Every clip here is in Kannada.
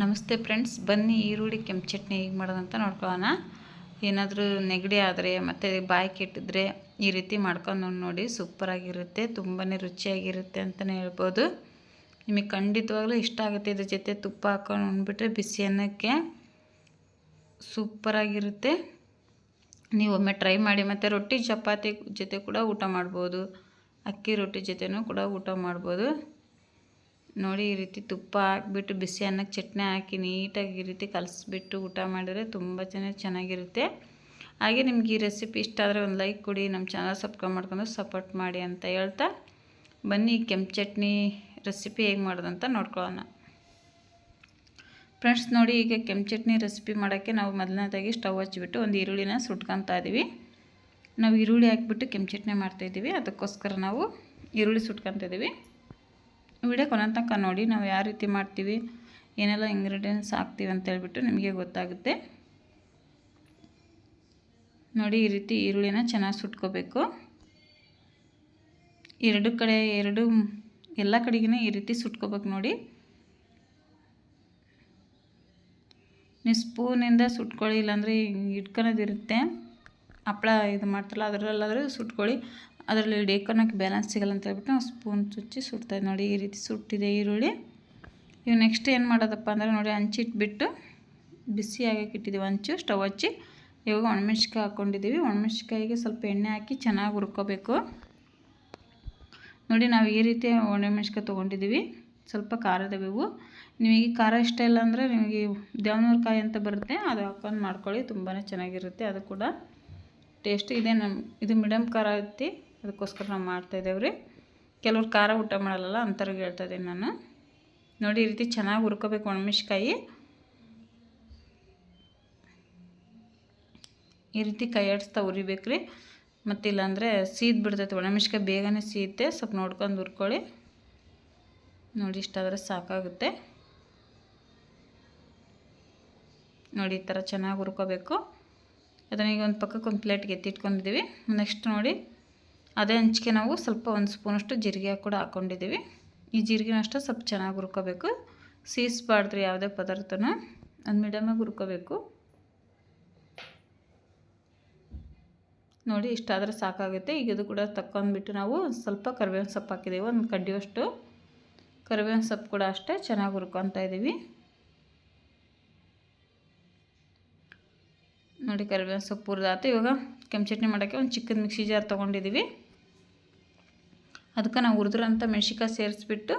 ನಮಸ್ತೆ ಫ್ರೆಂಡ್ಸ್, ಬನ್ನಿ ಈರುಳ್ಳಿ, ಕೆಂಪು ಚಟ್ನಿ ಹೇಗೆ ಮಾಡೋದಂತ ನೋಡ್ಕೊಳ್ಳೋಣ. ಏನಾದರೂ ನೆಗಡಿ ಆದರೆ ಮತ್ತು ಬಾಯಿ ಕೆಟ್ಟಿದ್ರೆ ಈ ರೀತಿ ಮಾಡ್ಕೊಂಡು ನೋಡಿ, ಸೂಪರಾಗಿರುತ್ತೆ ತುಂಬಾ ರುಚಿಯಾಗಿರುತ್ತೆ ಅಂತಲೇ ಹೇಳ್ಬೋದು. ನಿಮಗೆ ಖಂಡಿತವಾಗ್ಲೂ ಇಷ್ಟ ಆಗುತ್ತೆ ಇದ್ರ ಜೊತೆ ತುಪ್ಪ ಹಾಕೊಂಡು ಉಂಡ್ಬಿಟ್ರೆ ಬಿಸಿ ಅನ್ನಕ್ಕೆ ಸೂಪರಾಗಿರುತ್ತೆ. ನೀವು ಒಮ್ಮೆ ಟ್ರೈ ಮಾಡಿ ಮತ್ತು ರೊಟ್ಟಿ, ಚಪಾತಿ ಜೊತೆ ಕೂಡ ಊಟ ಮಾಡ್ಬೋದು, ಅಕ್ಕಿ ರೊಟ್ಟಿ ಜೊತೆನೂ ಕೂಡ ಊಟ ಮಾಡ್ಬೋದು. ನೋಡಿ ಈ ರೀತಿ ತುಪ್ಪ ಹಾಕ್ಬಿಟ್ಟು ಬಿಸಿ ಅನ್ನಕ್ಕೆ ಚಟ್ನಿ ಹಾಕಿ ನೀಟಾಗಿ ಈ ರೀತಿ ಕಲಸಿಬಿಟ್ಟು ಊಟ ಮಾಡಿದರೆ ತುಂಬ ಚೆನ್ನಾಗಿ ಚೆನ್ನಾಗಿರುತ್ತೆ. ಹಾಗೆ ನಿಮ್ಗೆ ಈ ರೆಸಿಪಿ ಇಷ್ಟ ಆದರೆ ಒಂದು ಲೈಕ್ ಕೊಡಿ, ನಮ್ಮ ಚಾನಲ್ ಸಬ್ಸ್ಕ್ರೈಬ್ ಮಾಡ್ಕೊಂಡು ಸಪೋರ್ಟ್ ಮಾಡಿ ಅಂತ ಹೇಳ್ತಾ. ಬನ್ನಿ ಕೆಂಪು ಚಟ್ನಿ ರೆಸಿಪಿ ಹೇಗೆ ಮಾಡೋದಂತ ನೋಡ್ಕೊಳ್ಳೋಣ. ಫ್ರೆಂಡ್ಸ್ ನೋಡಿ ಈಗ ಕೆಂಪು ಚಟ್ನಿ ರೆಸಿಪಿ ಮಾಡೋಕ್ಕೆ ನಾವು ಮೊದಲನೇದಾಗಿ ಸ್ಟವ್ ಹಚ್ಚಿಬಿಟ್ಟು ಒಂದು ಈರುಳ್ಳಿನ ಸುಟ್ಕೊತಾ ಇದ್ದೀವಿ ನಾವು ಈರುಳ್ಳಿ ಹಾಕ್ಬಿಟ್ಟು ಕೆಂಪು ಚಟ್ನಿ ಮಾಡ್ತಾಯಿದ್ದೀವಿ ಅದಕ್ಕೋಸ್ಕರ ನಾವು ಈರುಳ್ಳಿ ಸುಟ್ಕೊತಾ ಇದ್ದೀವಿ ವಿಡಿಯೋ ಕೊನೆ ತನಕ ನೋಡಿ, ನಾವು ಯಾವ ರೀತಿ ಮಾಡ್ತೀವಿ, ಏನೆಲ್ಲ ಇಂಗ್ರೀಡಿಯೆಂಟ್ಸ್ ಹಾಕ್ತೀವಿ ಅಂತ ಹೇಳ್ಬಿಟ್ಟು ನಿಮಗೆ ಗೊತ್ತಾಗುತ್ತೆ. ನೋಡಿ, ಈ ರೀತಿ ಈರುಳ್ಳಿನ ಚೆನ್ನಾಗಿ ಸುಟ್ಕೋಬೇಕು. ಎರಡು ಕಡೆ, ಎರಡು, ಎಲ್ಲ ಕಡೆಗೂ ಈ ರೀತಿ ಸುಟ್ಕೋಬೇಕು ನೋಡಿ. ನೀವು ಸ್ಪೂನಿಂದ ಸುಟ್ಕೊಳ್ಳಿ, ಇಲ್ಲಾಂದರೆ ಇಟ್ಕೊಳೋದಿರುತ್ತೆ ಹಪ್ಪಳ ಇದು ಮಾಡ್ತಾರಲ್ಲ, ಅದರಲ್ಲಾದರೂ ಸುಟ್ಕೊಳ್ಳಿ. ಅದರಲ್ಲಿ ಡೇಕೋನಕ್ಕೆ ಬ್ಯಾಲೆನ್ಸ್ ಸಿಗಲ್ಲ ಅಂತ ಹೇಳ್ಬಿಟ್ಟು ನಾವು ಸ್ಪೂನ್ ಚುಚ್ಚಿ ಸುಡ್ತಾಯಿದ್ದೆ ನೋಡಿ ಈ ರೀತಿ ಸುಟ್ಟಿದೆ ಈರುಳ್ಳಿ. ಇವು ನೆಕ್ಸ್ಟ್ ಏನು ಮಾಡೋದಪ್ಪ ಅಂದರೆ ನೋಡಿ ಹಂಚಿಟ್ಬಿಟ್ಟು ಬಿಸಿ ಆಗಕ್ಕೆ ಇಟ್ಟಿದ್ದೀವಿ ಹಂಚು, ಸ್ಟವ್ ಹಚ್ಚಿ. ಇವಾಗ ಒಣಮೆಣ್ಸಿಕಾಯಿ ಹಾಕ್ಕೊಂಡಿದ್ದೀವಿ. ಒಣಮೆಣ್ಸಿಕಾಯಿಗೆ ಸ್ವಲ್ಪ ಎಣ್ಣೆ ಹಾಕಿ ಚೆನ್ನಾಗಿ ಹುರ್ಕೋಬೇಕು. ನೋಡಿ ನಾವು ಈ ರೀತಿ ಒಣಮೆಣ್ಸಿಕಾಯಿ ತೊಗೊಂಡಿದ್ದೀವಿ. ಸ್ವಲ್ಪ ಖಾರದ ಬೇವು. ನಿಮಗೆ ಖಾರ ಇಷ್ಟ ಇಲ್ಲ ಅಂದರೆ ನಿಮಗೆ ಕಾಯಿ ಅಂತ ಬರುತ್ತೆ. ಅದು ಹಾಕೊಂಡು ಮಾಡ್ಕೊಳ್ಳಿ. ತುಂಬಾ ಚೆನ್ನಾಗಿರುತ್ತೆ. ಅದು ಕೂಡ ಟೇಸ್ಟ್ ಇದೆ. ನಮ್ಮ ಇದು ಮೀಡಿಯಮ್ ಖಾರ ಐತಿ. ಅದಕ್ಕೋಸ್ಕರ ನಾವು ಮಾಡ್ತಾಯಿದ್ದೇವೆ ರೀ. ಕೆಲವ್ರು ಖಾರ ಊಟ ಮಾಡಲ್ಲ ಅಂಥವ್ರಿಗೆ ಹೇಳ್ತಾ ಇದ್ದೀನಿ ನಾನು. ನೋಡಿ, ಈ ರೀತಿ ಚೆನ್ನಾಗಿ ಹುರ್ಕೋಬೇಕು ಒಣಮೆಣ್ಸಿಕಾಯಿ ಈ ರೀತಿ ಕೈ ಆಡಿಸ್ತಾ ಉರಿಬೇಕು ರೀ. ಮತ್ತು ಇಲ್ಲಾಂದರೆ ಸೀದ್ ಬಿಡ್ತೈತೆ ಒಣಮೆಣ್ಸಿಕಾಯಿ ಬೇಗನೆ ಸೀತೆ ಸ್ವಲ್ಪ ನೋಡ್ಕೊಂಡು ಹುರ್ಕೊಳ್ಳಿ. ನೋಡಿ, ಇಷ್ಟಾದರೆ ಸಾಕಾಗುತ್ತೆ. ನೋಡಿ, ಈ ಥರ ಚೆನ್ನಾಗಿ ಹುರ್ಕೋಬೇಕು. ಅದನ್ನ ಈಗ ಒಂದು ಪಕ್ಕಕ್ಕೆ ಒಂದು ಪ್ಲೇಟ್ಗೆ ಎತ್ತಿಟ್ಕೊಂಡಿದ್ದೀವಿ. ನೆಕ್ಸ್ಟ್ ನೋಡಿ ಅದೇ ಹಂಚಿಗೆ ನಾವು ಸ್ವಲ್ಪ ಒಂದು ಸ್ಪೂನಷ್ಟು ಜೀರಿಗೆ ಕೂಡ ಹಾಕ್ಕೊಂಡಿದ್ದೀವಿ ಈ ಜೀರಿಗೆನ ಅಷ್ಟು ಸ್ವಲ್ಪ ಚೆನ್ನಾಗಿ ಹುರ್ಕೋಬೇಕು. ಸೀಸ್ಬಾರ್ದ್ರಿ ಯಾವುದೇ ಪದಾರ್ಥನ ಅದು ಮೀಡಿಯಮಾಗಿ ಹುರ್ಕೋಬೇಕು. ನೋಡಿ ಇಷ್ಟಾದರೆ ಸಾಕಾಗುತ್ತೆ. ಈಗ ಇದು ಕೂಡ ತಕ್ಕೊಂಡ್ಬಿಟ್ಟು ನಾವು ಸ್ವಲ್ಪ ಕರಿಬೇವಿನ ಸೊಪ್ಪು ಹಾಕಿದ್ದೀವಿ. ಒಂದು ಕಡ್ಡಿಯಷ್ಟು ಕರಿಬೇವಿನ ಸೊಪ್ಪು ಕೂಡ ಅಷ್ಟೇ ಚೆನ್ನಾಗಿ ಹುರ್ಕೊತಾ ಇದ್ದೀವಿ. ನೋಡಿ ಕರಿಬೇವಿನ ಸೊಪ್ಪು ಹುರಿದಾತು. ಇವಾಗ ಕೆಂಪು ಚಟ್ನಿ ಮಾಡೋಕ್ಕೆ ಒಂದು ಚಿಕ್ಕದ ಮಿಕ್ಸಿ ಜಾರ್ ತೊಗೊಂಡಿದ್ದೀವಿ. ಅದಕ್ಕೆ ನಾವು ಹುರಿದ್ರಂಥ ಮೆಣ್ಸಿಕಾಯಿ ಸೇರಿಸ್ಬಿಟ್ಟು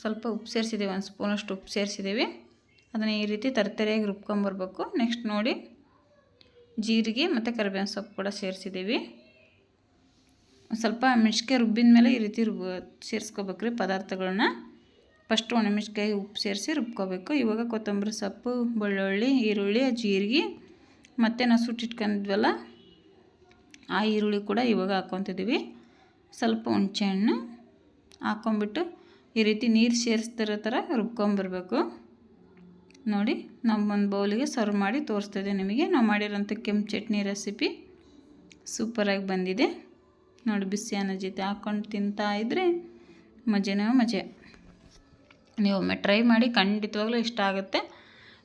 ಸ್ವಲ್ಪ ಉಪ್ಪು ಸೇರಿಸಿದ್ದೀವಿ, ಒಂದು ಸ್ಪೂನಷ್ಟು ಉಪ್ಪು ಸೇರಿಸಿದ್ದೀವಿ. ಅದನ್ನು ಈ ರೀತಿ ತರತರಿಯಾಗಿ ರುಬ್ಕೊಂಬರ್ಬೇಕು. ನೆಕ್ಸ್ಟ್ ನೋಡಿ, ಜೀರಿಗೆ ಮತ್ತು ಕರಿಬೇವಿನ ಸೊಪ್ಪು ಕೂಡ ಸೇರಿಸಿದ್ದೀವಿ. ಸ್ವಲ್ಪ ಮೆಣ್ಸಿಕಾಯಿ ರುಬ್ಬಿದ ಮೇಲೆ ಈ ರೀತಿ ರುಬ್ ಸೇರಿಸ್ಕೋಬೇಕ್ರಿ ಪದಾರ್ಥಗಳನ್ನ ಫಸ್ಟ್ ಒಣಮೆಣ್ಸಿಕಾಯಿ ಉಪ್ಪು ಸೇರಿಸಿ ರುಬ್ಕೋಬೇಕು. ಇವಾಗ ಕೊತ್ತಂಬರಿ ಸೊಪ್ಪು, ಬೆಳ್ಳುಳ್ಳಿ, ಈರುಳ್ಳಿ, ಜೀರಿಗೆ ಮತ್ತು ನಾವು ಸುಟ್ಟಿಟ್ಕೊಂಡಿದ್ವಲ್ಲ ಆ ಈರುಳ್ಳಿ ಕೂಡ ಇವಾಗ ಹಾಕ್ಕೊತಿದ್ದೀವಿ. ಸ್ವಲ್ಪ ಹುಣಸೆಹಣ್ಣು ಹಾಕ್ಕೊಂಬಿಟ್ಟು ಈ ರೀತಿ ನೀರು ಸೇರಿಸ್ತಿರೋ ಥರ ರುಬ್ಕೊಂಬರ್ಬೇಕು ನೋಡಿ ನಮ್ಮ ಒಂದು ಬೌಲಿಗೆ ಸರ್ವ್ ಮಾಡಿ ತೋರಿಸ್ತಿದ್ದೆ ನಿಮಗೆ. ನಾವು ಮಾಡಿರೋಂಥ ಕೆಂಪು ಚಟ್ನಿ ರೆಸಿಪಿ ಸೂಪರಾಗಿ ಬಂದಿದೆ. ನೋಡಿ ಬಿಸಿ ಅನ್ನೋ ಜೊತೆ ಹಾಕ್ಕೊಂಡು ತಿಂತಾ ಇದ್ದರೆ ಮಜೆನೋ ಮಜೆ. ನೀವು ಒಮ್ಮೆ ಟ್ರೈ ಮಾಡಿ, ಖಂಡಿತವಾಗ್ಲೂ ಇಷ್ಟ ಆಗುತ್ತೆ.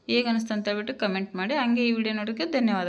ಹೇಗೆ ಅಂತ ಹೇಳ್ಬಿಟ್ಟು ಕಮೆಂಟ್ ಮಾಡಿ. ಹಂಗೆ ಈ ವಿಡಿಯೋ ನೋಡೋಕ್ಕೆ ಧನ್ಯವಾದ